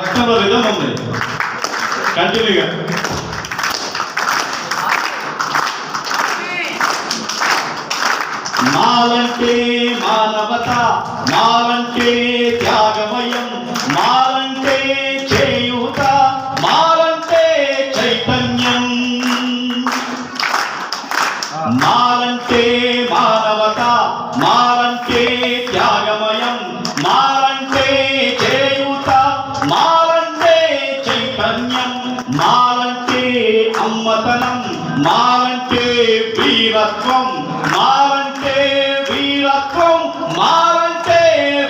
రక్తంలో విధం ఉంది. కంటిన్యూగా మాలంటే మానవత మాలంటే త్యాగమయం మాలంటే చేయుత మాలంటే చైతన్యం. మాలంటే మానవత మాల అమ్మతనం మారంటే వీరత్వం మారంటే వీరత్వం మారంటే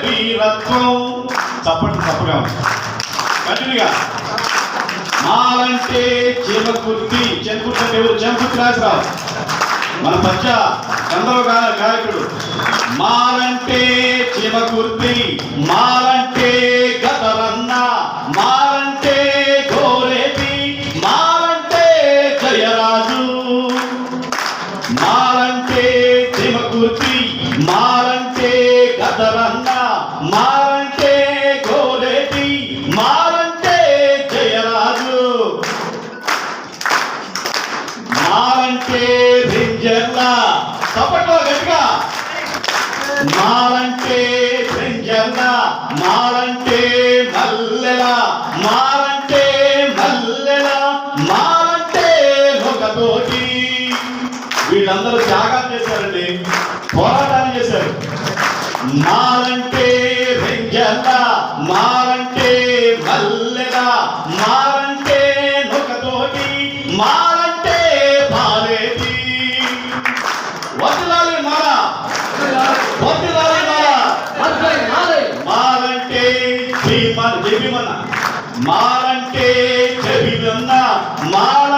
వీరత్వం. చప్పటి తప్పగా కంటిన్యూగా. మారంటే చీమకుర్తి చెంకుర్తి అంటే ఎవరు? చెంకుర్తి రాజరావు. మన పచ్చ చంద్రబాబు గాయకుడు. మారంటే చీమకుర్తి మారంటే జయరాజు. మారంటే చీమకుర్తి మారంటే గతరన్న మారంటే గోరేటి మారంటే జయరాజు. మారంటే రింజర్ల. తప్పట్లో గట్టిగా. మారంటే రింజర్ల మారంటే మల్లెల మారంటే వీళ్ళందరూ త్యాగాలు చేశారండి. పోరాటాలు చేశారు. మారంటే రింజర్ల మారంటే మల్లెల మారంటే నొకతోటి మారంటే పాలేటి. వదిలాలి మాల వదిలాలి మాల మాలంటే భీమన జబిమన్న మారంటే జబిమన్న మాలంటే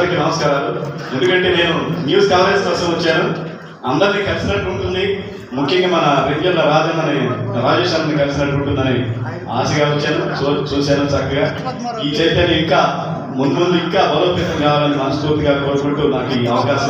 అందరికీ నమస్కారాలు. ఎందుకంటే నేను న్యూస్ కవరేజ్ కోసం వచ్చాను. అందరినీ కలిసినట్టు ఉంటుంది. ముఖ్యంగా మన రెగ్యులర్ రాజన్నని రాజేష్ అన్నని కలిసినట్టు ఉంటుందని ఆశగా వచ్చాను. చూ- చూశాను చక్కగా. ఈ చైతన్యం ఇంకా ముందు ముందు ఇంకా బలోపేతం కావాలని మనస్ఫూర్తిగా కోరుకుంటూ నాకు ఈ అవకాశం